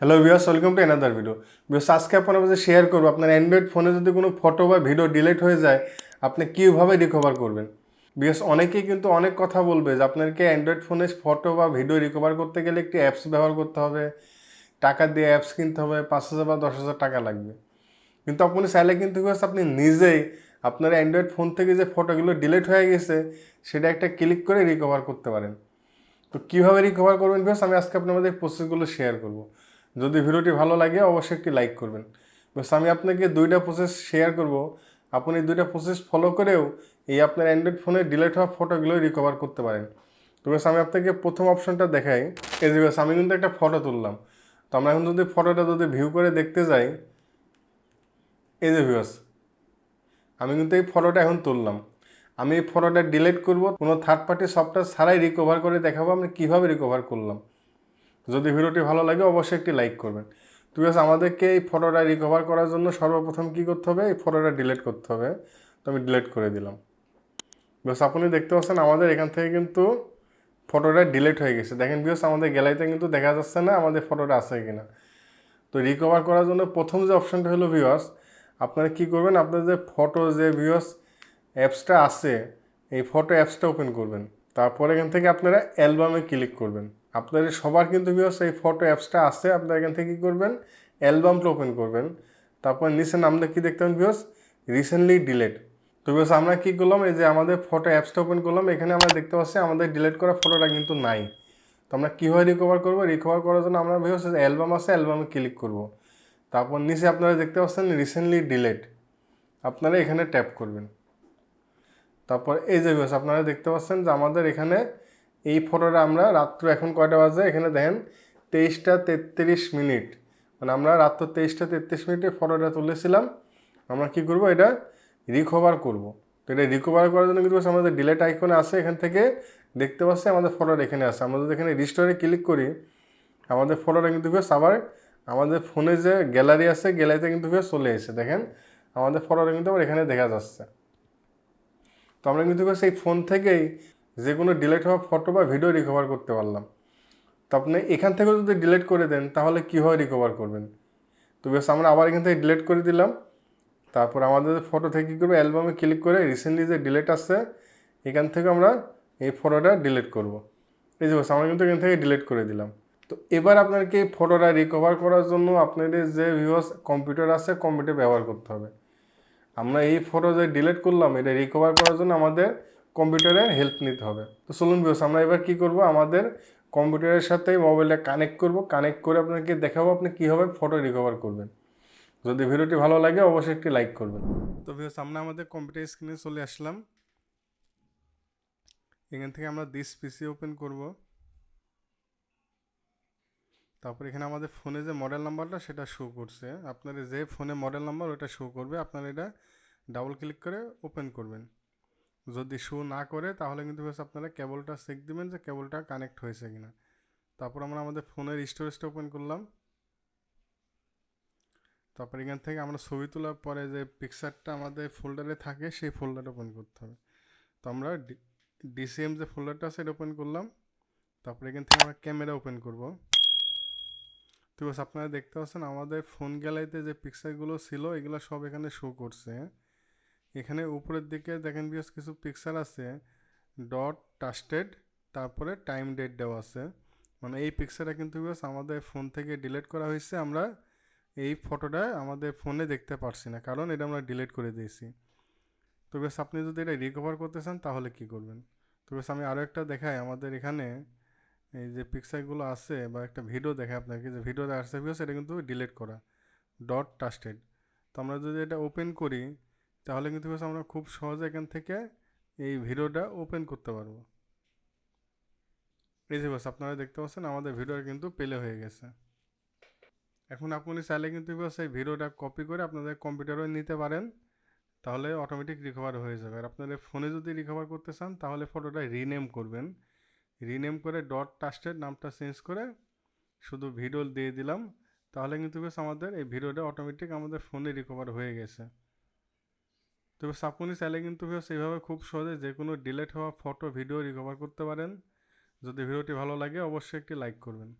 Hello viewers welcome to another video viewers আজকে আপনার কাছে শেয়ার করব। আপনার অ্যান্ড্রয়েড ফোনে যদি কোনো ফটো বা ভিডিও ডিলেট হয়ে যায়, আপনি কীভাবে রিকভার করবেন? বিকজ অনেকেই কিন্তু অনেক কথা বলবে যে আপনাকে অ্যান্ড্রয়েড ফোনে ফটো বা ভিডিও রিকভার করতে গেলে একটি অ্যাপস ব্যবহার করতে হবে। টাকা দিয়ে অ্যাপস কিনতে হবে, পাঁচ হাজার বা দশ হাজার টাকা লাগবে। কিন্তু আপনি চাইলে কিন্তু আপনি নিজেই আপনার অ্যান্ড্রয়েড ফোন থেকে যে ফটোগুলো ডিলিট হয়ে গেছে, সেটা একটা ক্লিক করে রিকভার করতে পারেন। তো কীভাবে রিকভার করবেন ভিউয়ার্স আমি আজকে আপনাদের প্রসেসগুলো শেয়ার করব। যদি ভিডিওটি ভালো লাগে, অবশ্যই একটি লাইক করবেন। বিকজ আমি আপনাকে দুইটা প্রসেস শেয়ার করব। আপনি দুইটা প্রসেস ফলো করেও এই আপনার অ্যান্ড্রয়েড ফোনে ডিলেট হওয়া ফটোগুলো রিকভার করতে পারেন। তো বেশ আমি আপনাকে প্রথম অপশনটা দেখাই, এই যে বেশ আমি কিন্তু একটা ফটো তুললাম। তো আমরা এখন যদি ফটোটা যদি ভিউ করে দেখতে যাই, এই যে ভিউয়ার্স আমি কিন্তু এই ফটোটা এখন তুললাম। আমি এই ফটোটা ডিলিট করব, কোনো থার্ড পার্টি সফটওয়্যার ছাড়াই রিকভার করে দেখাবো, আমি কীভাবে রিকভার করলাম। যদি ভিডিওটি ভালো লাগে, অবশ্যই একটি লাইক করবেন। তো বেশ আমাদেরকে এই ফটোটা রিকভার করার জন্য সর্বপ্রথম কী করতে হবে? এই ফটোটা ডিলিট করতে হবে। তো আমি ডিলিট করে দিলাম। বেশ আপনি দেখতে পাচ্ছেন আমাদের এখান থেকে কিন্তু ফটোটা ডিলিট হয়ে গেছে। দেখেন বিকজ আমাদের গ্যালারিতে কিন্তু দেখা যাচ্ছে না আমাদের ফটোটা আছে কি না তো রিকভার করার জন্য প্রথম যে অপশানটা হলো ভিউয়ার্স আপনারা কী করবেন? আপনার যে ফটো যে ভিউয়ার্স অ্যাপসটা আছে, এই ফটো অ্যাপসটা ওপেন করবেন। তারপর এখান থেকে আপনারা অ্যালবামে ক্লিক করবেন। আপনাদের সবার কিন্তু ভিউয়ার্স এই ফটো অ্যাপসটা আছে, আপনারা এখান থেকে কী করবেন? অ্যালবামটা ওপেন করবেন। তারপর নিচে নামটা কী দেখতেন ভিউয়ার্স রিসেন্টলি ডিলেট তো ভিউয়ার্স আমরা কী করলাম? এই যে আমাদের ফটো অ্যাপসটা ওপেন করলাম, এখানে আমরা দেখতে পাচ্ছি আমাদের ডিলেট করা ফটোটা কিন্তু নাই। তো আমরা কীভাবে রিকভার করব? রিকভার করার জন্য আমরা ভিউয়ার্স অ্যালবাম আছে অ্যালবামে ক্লিক করব। তারপর নিচে আপনারা দেখতে পাচ্ছেন রিসেন্টলি ডিলেট আপনারা এখানে ট্যাপ করবেন। তারপর এই যে ভিউয়ার্স আপনারা দেখতে পাচ্ছেন যে আমাদের এখানে এই ফটোটা আমরা রাত্র এখন কয়টা বাজে? এখানে দেখেন, তেইশটা তেত্রিশ মিনিট। মানে আমরা রাত্র তেইশটা তেত্রিশ মিনিটে ফটোটা তুলেছিলাম। আমরা কি করব? এটা রিকভার করব। তো এটা রিকভার করার জন্য কিন্তু আমাদের ডিলেট আইকনে আছে এখান থেকে। দেখতে পাচ্ছি আমাদের ফটোটা এখানে আছে। আমরা যদি এখানে রিস্টোরে ক্লিক করি, আমাদের ফটোটা কিন্তু বেশ আবার আমাদের ফোনে যে গ্যালারি আছে গ্যালারিতে কিন্তু বেশ চলে এসেছে। দেখেন, আমাদের ফটোটা কিন্তু আবার এখানে দেখা যাচ্ছে। তো আমরা কিন্তু সেই ফোন থেকেই যে কোনো ডিলেট হওয়া ফটো বা ভিডিও রিকভার করতে পারলাম। তো আপনি এখান থেকে যদি ডিলেট করে দেন, তাহলে কীভাবে রিকভার করবেন? তো বেশ, আমরা আবার এখান থেকে ডিলেট করে দিলাম। তারপর আমাদের ফটো থেকে কী করব? অ্যালবামে ক্লিক করে রিসেন্টলি যে ডিলেট আসছে এখান থেকে আমরা এই ফটোটা ডিলেট করব। এই যে বস আমরা কিন্তু এখান থেকে ডিলেট করে দিলাম। তো এবার আপনাকে এই ফটোটা রিকভার করার জন্য আপনাদের যে ভিউয়ার্স কম্পিউটার আছে কম্পিউটার ব্যবহার করতে হবে। আমরা এই ফটো যে ডিলিট করলাম, এটা রিকভার করার জন্য আমাদের কম্পিউটারের হেল্প নিতে হবে। তো চলুন বিকজ আমরা এবার কি করব? আমাদের কম্পিউটারের সাথে মোবাইলটা কানেক্ট করব। কানেক্ট করে আপনাকে দেখাবো আপনি কীভাবে ফটো রিকভার করবেন। যদি ভিডিওটি ভালো লাগে, অবশ্যই একটি লাইক করবেন। তো ভিউস আমরা আমাদের কম্পিউটার স্ক্রিনে চলে আসলাম। এখান থেকে আমরা দিস পিসি ওপেন করব। তারপর এখানে আমাদের ফোনে যে মডেল নাম্বারটা সেটা শো করছে। আপনার যে ফোনে মডেল নাম্বার ওটা শো করবে। আপনারা এটা ডাবল ক্লিক করে ওপেন করবেন। যদি শো না করে, তাহলে কিন্তু বেশ আপনারা কেবলটা চেক দিবেন যে কেবলটা কানেক্ট হয়েছে কিনা। তারপর আমরা আমাদের ফোনের স্টোরেজটা ওপেন করলাম। তারপর এখান থেকে আমরা ছবি তোলার পরে যে পিকচারটা আমাদের ফোল্ডারে থাকে, সেই ফোল্ডারটা ওপেন করতে হবে। তো আমরা ডিসিএম যে ফোল্ডারটা আছে, এটা ওপেন করলাম। তারপর এখান থেকে আমরা ক্যামেরা ওপেন করব। তো বাস আপনারা দেখতে পাচ্ছেন আমাদের ফোন গ্যালারিতে যে পিকচারগুলো ছিল, এগুলো সব এখানে শো করছে। এখানে উপরের দিকে দেখেন বিয়াস কিছু পিকচার আছে ডট টাস্টেড তারপরে টাইম ডেট দেওয়া আছে। মানে এই পিকচারটা কিন্তু বিয়াস আমাদের ফোন থেকে ডিলিট করা হয়েছে, আমরা এই ফটোটা আমাদের ফোনে দেখতে পারছি না, কারণ এটা আমরা ডিলিট করে দিয়েছি। তো বেশ আপনি যদি এটা রিকভার করতে চান, তাহলে কি করবেন? তো বেশ আমি আরও একটা দেখাই, আমাদের এখানে এই যে পিকচারগুলো আছে, বা একটা ভিডিও দেখায় আপনাকে, যে ভিডিওটা আসছে বিকজ এটা কিন্তু ডিলিট করা ডট টাস্টেড তো আমরা যদি এটা ওপেন করি তাহলে কিন্তু আমরা খুব সহজে এখান থেকে এই ভিডিওটা ওপেন করতে পারব। এই যে বাস আপনারা দেখতে পাচ্ছেন আমাদের ভিডিওটা কিন্তু পেলে হয়ে গেছে। এখন আপনি চাইলে কিন্তু এই ভিডিওটা কপি করে আপনাদের কম্পিউটারও নিতে পারেন, তাহলে অটোমেটিক রিকভার হয়ে যাবে। আর আপনাদের ফোনে যদি রিকভার করতে চান, তাহলে ফটোটা রিনেম করবেন। রিনেম করে ডট টাস্টের নামটা চেঞ্জ করে শুধু ভিডিও দিয়ে দিলাম, তাহলে কিন্তু বেশ আমাদের এই ভিডিওটা অটোমেটিক আমাদের ফোনে রিকভার হয়ে গেছে। তবে সাপুনি চাইলে কিন্তু সেইভাবে খুব সহজে যে কোনো ডিলেট হওয়া ফটো ভিডিও রিকভার করতে পারেন। যদি ভিডিওটি ভালো লাগে, অবশ্যই একটি লাইক করবেন।